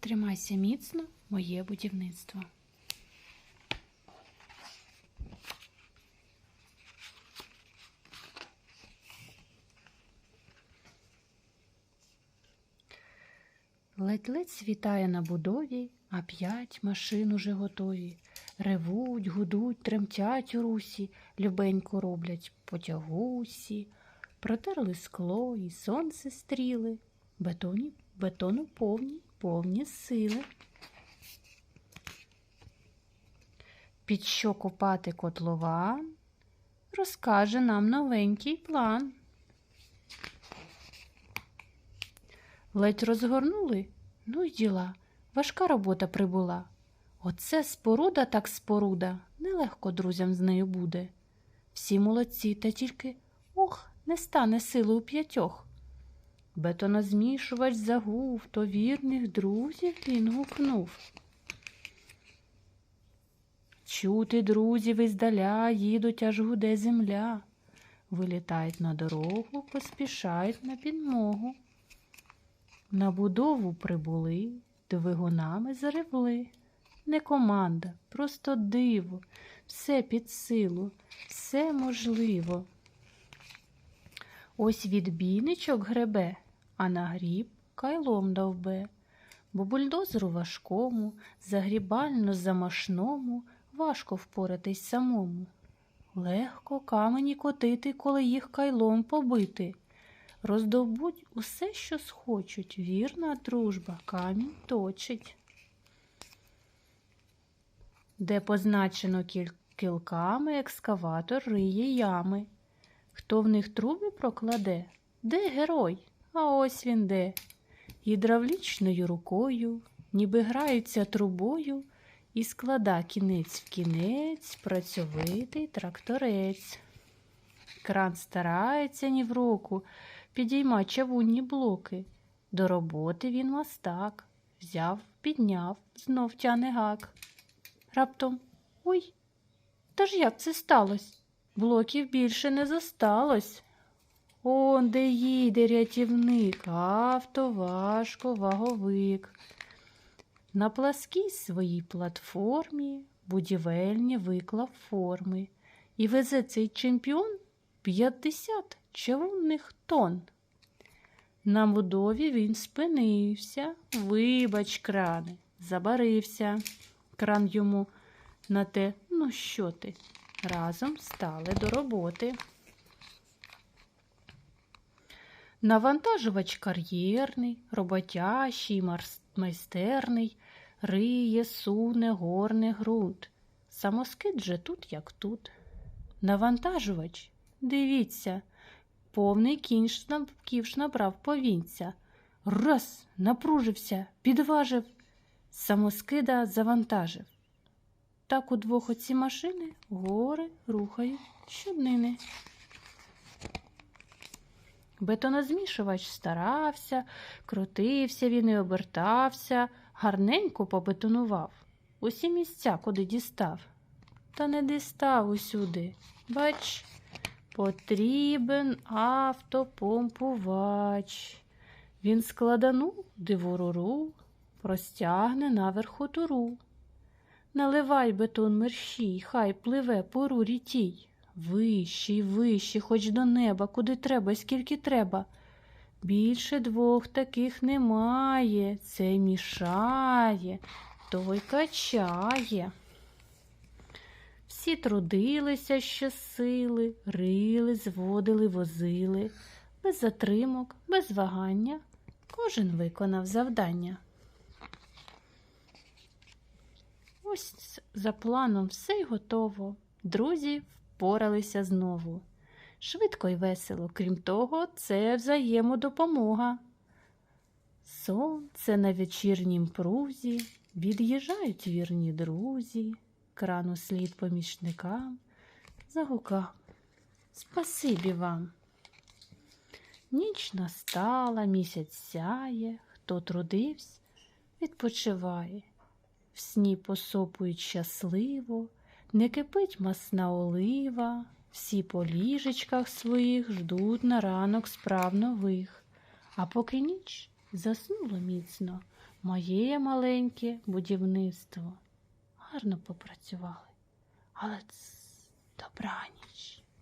Тримайся міцно, моє будівництво. Ледь-ледь світає на будові, а п'ять машин уже готові. Ревуть, гудуть, тремтять у русі, любенько роблять потягусі. Протерли скло і сонце стріли, бетоні, бетону повні, повні сили. Під що копати котлован, розкаже нам новенький план. Ледь розгорнули, ну й діла, важка робота прибула. Оце споруда так споруда, нелегко друзям з нею буде. Всі молодці, та тільки ох, не стане сили у п'ятьох. Бетонозмішувач загув, то вірних друзів він гукнув. Чути друзів іздаля їдуть, аж гуде земля. Вилітають на дорогу, поспішають на підмогу. На будову прибули, двигунами заревли. Не команда, просто диво, все під силу, все можливо. Ось відбійничок гребе, а на гріб кайлом довбе, бо бульдозеру важкому, загрібально замашному важко впоратись самому. Легко камені котити, коли їх кайлом побити. Роздобудь усе, що схочуть, вірна дружба камінь точить. Де позначено кілками екскаватор риє ями. Хто в них труби прокладе? Де герой? А ось він де. Гідравлічною рукою, ніби граються трубою, і склада кінець в кінець працьовитий тракторець. Кран старається ні в року, підійма чавунні блоки. До роботи він мастак. Взяв, підняв, знов тяне гак. Раптом ой, та ж як це сталося? Блоків більше не зосталось. Он де їде рятівник, автоважко, ваговик. На пласкій своїй платформі будівельні виклав форми і везе цей чемпіон 50 чавунних тонн. На будові він спинився, вибач, кране, забарився. Кран йому на те, ну що ти, разом стали до роботи. Навантажувач кар'єрний, роботящий, майстерний, риє, суне, горне ґрунт. Самоскид же тут, як тут. Навантажувач, дивіться, повний кінш ківш набрав повінця. Раз, напружився, підважив, самоскида завантажив. Так удвох оці машини гори рухають щоднини. Бетонозмішувач старався, крутився він і обертався, гарненько побетонував. Усі місця, куди дістав. Та не дістав усюди. Бач, потрібен автопомпувач. Він складанув диворуру, простягне наверху туру. Наливай бетон мерщій, хай пливе по рурі тій. Вище й вище, хоч до неба, куди треба, скільки треба. Більше двох таких немає, це мішає, той качає. Всі трудилися щосили, рили, зводили, возили, без затримок, без вагання. Кожен виконав завдання. Ось за планом все й готово. Друзі впоралися знову. Швидко й весело, крім того, це взаємодопомога. Сонце на вечірнім прузі, від'їжджають вірні друзі, крану слід помічникам, загукав. Спасибі вам. Ніч настала, місяць сяє, хто трудився, відпочиває. В сні посопують щасливо, не кипить масна олива, всі по ліжечках своїх ждуть на ранок справ нових. А поки ніч заснуло міцно, моє маленьке будівництво. Гарно попрацювали. Але ц, добраніч.